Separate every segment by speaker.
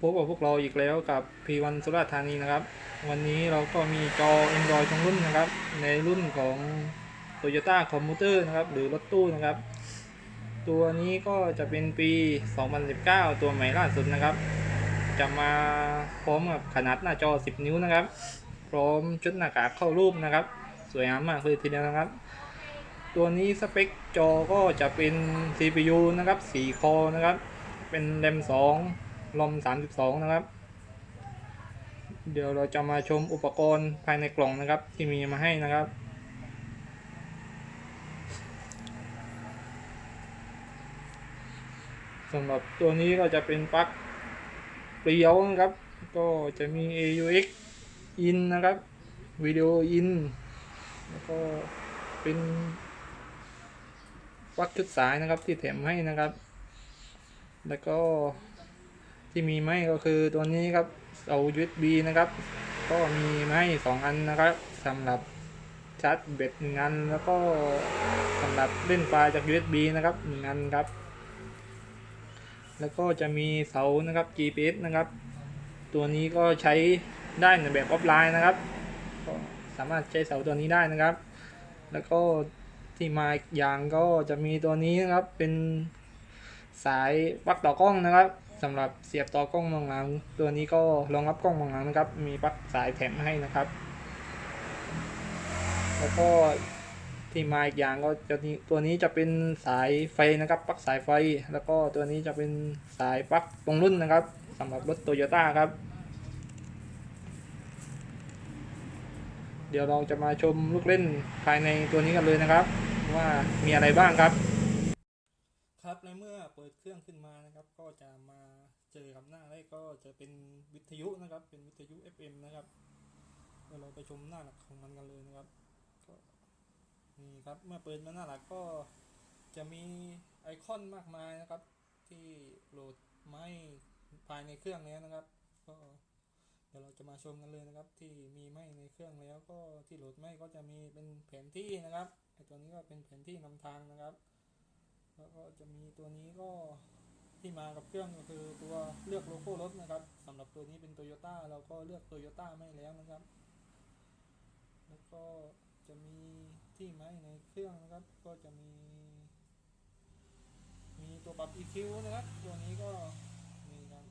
Speaker 1: พบกับพวกเราอีกแล้วกับ P1 สุราษฎร์ธานีนะครับ วันนี้เราก็มีจอ Android ทั้งรุ่นนะครับ ในรุ่นของ Toyota Commuter นะครับ หรือรถตู้นะครับ ตัวนี้ก็จะเป็นปี 2019 ตัวใหม่ล่าสุดนะครับ จะมาพร้อมกับขนาดหน้าจอ 10 นิ้วนะครับ พร้อมชุดหน้ากากเข้ารูปนะครับ สวยงามมากเลยทีเดียวนะครับ ตัวนี้สเปคจอก็จะเป็น CPU นะครับ 4 คอนะครับ เป็นแรม2 ลอม 32 นะครับ เดี๋ยวเราจะมาชมอุปกรณ์ภายในกล่องนะครับ ที่มีมาให้นะครับ สำหรับตัวนี้ก็จะเป็นปลั๊กเปลียวนะครับ ก็จะมี AUX in นะครับวิดีโอ in แล้วก็เป็นปลั๊กชุดสายนะครับที่แถมให้นะครับ แล้วก็ ที่มีไหมก็คือตัวนี้ครับเอา USB นะครับ ก็มีมาให้สองอันนะครับสำหรับชาร์จแบตหนึ่งอันแล้วก็สำหรับเล่นไฟล์จาก USB นะครับหนึ่งอันครับ แล้วก็จะมีเสานะครับ GPS นะครับ ตัวนี้ก็ใช้ได้ในแบบออฟไลน์นะครับก็สามารถใช้เสาตัวนี้ได้นะครับ แล้วก็ที่มาอีกอย่างก็จะมีตัวนี้นะครับเป็นสายปลั๊กต่อกล้องนะครับ สำหรับเสียบต่อกล้องมองหลัง ตัวนี้ก็รองรับกล้องมองหลังนะครับ มีปลั๊กสายแถมให้นะครับ แล้วก็ที่มาอีกอย่างก็จะนี้ตัวนี้จะเป็นสายไฟนะครับปลั๊กสายไฟ แล้วก็ตัวนี้จะเป็นสายปลั๊กตรงรุ่นนะครับสำหรับรถโตโยต้าครับ เดี๋ยวเราจะมาชมลูกเล่นภายในตัวนี้กันเลยนะครับ ว่ามีอะไรบ้างครับ อเปิดเครื่องขึ้นมานะครับ ก็จะมาเจอกับหน้าแรกก็จะเป็นวิทยุนะครับ เป็นวิทยุ FM นะครับเดี๋ยวเราไปชมหน้าหลักของมันกันเลยนะครับก็นี่ครับเมื่อเปิดมาหน้าหลักก็จะมีไอคอนมากมายนะครับ ที่โหลดไม่ภายในเครื่องแล้วนะครับ ก็เดี๋ยวเราจะมาชมกันเลยนะครับ ที่มีไม่ในเครื่องแล้วก็ที่โหลดไม่ก็จะมีเป็นแผนที่นะครับไอตัวนี้ก็เป็นแผนที่นำทางนะครับ แล้วก็จะมีตัวนี้ก็ที่มากับเครื่องก็คือตัวเลือกโลโก้รถนะครับสำหรับตัวนี้เป็นโตโยต้าเราก็เลือกโตโยต้าไม่แล้วนะครับ แล้วก็จะมีที่ไม้ในเครื่องนะครับ ก็จะมี มีตัวปรับ EQ นะครับ ตัวนี้ก็มีครับ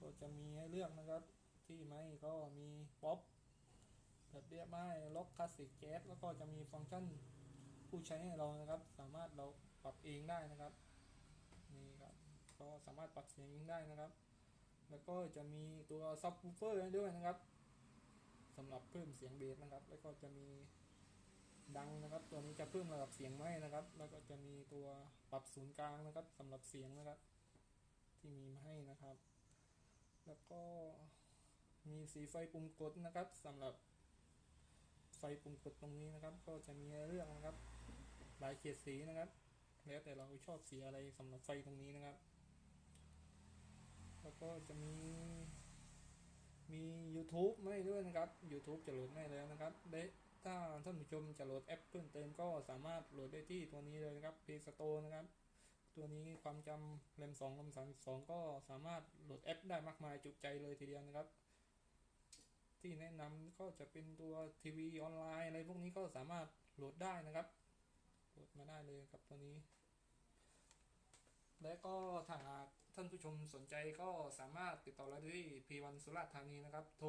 Speaker 1: ก็จะมีให้เลือกนะครับ ที่ไม้ก็มีป๊อปแบบเรียบไม้ล็อกคลาสสิกแจ๊สแล้วก็จะมีฟังก์ชันผู้ใช้ให้เรานะครับ สามารถเรา ปรับเองได้นะครับนี่ครับก็สามารถปรับเสียงเองได้นะครับ แล้วก็จะมีตัวซับวูเฟอร์ด้วยนะครับสำหรับเพิ่มเสียงเบสนะครับ แล้วก็จะมีดังนะครับ ตัวนี้จะเพิ่มระดับเสียงไม่นะครับ แล้วก็จะมีตัวปรับศูนย์กลางนะครับสำหรับเสียงนะครับ ที่มีมาให้นะครับ แล้วก็มีสีไฟปุ่มกดนะครับสำหรับไฟปุ่มกดตรงนี้นะครับ ก็จะมีเลือกนะครับหลายเฉดสีนะครับ แล้วแต่เราชอบสีอะไรสำหรับไฟตรงนี้นะครับ แล้วก็จะมีมี YouTube ไม่ด้วยนะครับ YouTube จะโหลดไม่แล้วนะครับและถ้าท่านผู้ชมจะโหลดแอปเพิ่มเติมก็สามารถโหลดได้ที่ตัวนี้เลยนะครับ Play Store นะครับ ตัวนี้ความจำแรม2แรม32 ก็สามารถโหลดแอปได้มากมายจุใจเลยทีเดียวนะครับ ที่แนะนำก็จะเป็นตัวทีวีออนไลน์อะไรพวกนี้ก็สามารถโหลดได้นะครับ โหลดมาได้เลยครับตัวนี้ และก็ถ้าหากท่านผู้ชมสนใจก็สามารถติดต่อเราได้ที่ P1 สุราษฎร์ธานีนะครับ โทร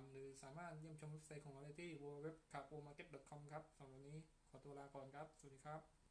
Speaker 1: 0818694893 หรือสามารถเยี่ยมชมเว็บไซต์ของเราได้ที่ www.capomarket.com ครับสำหรับวันนี้ขอตัวลาก่อนครับ สวัสดีครับ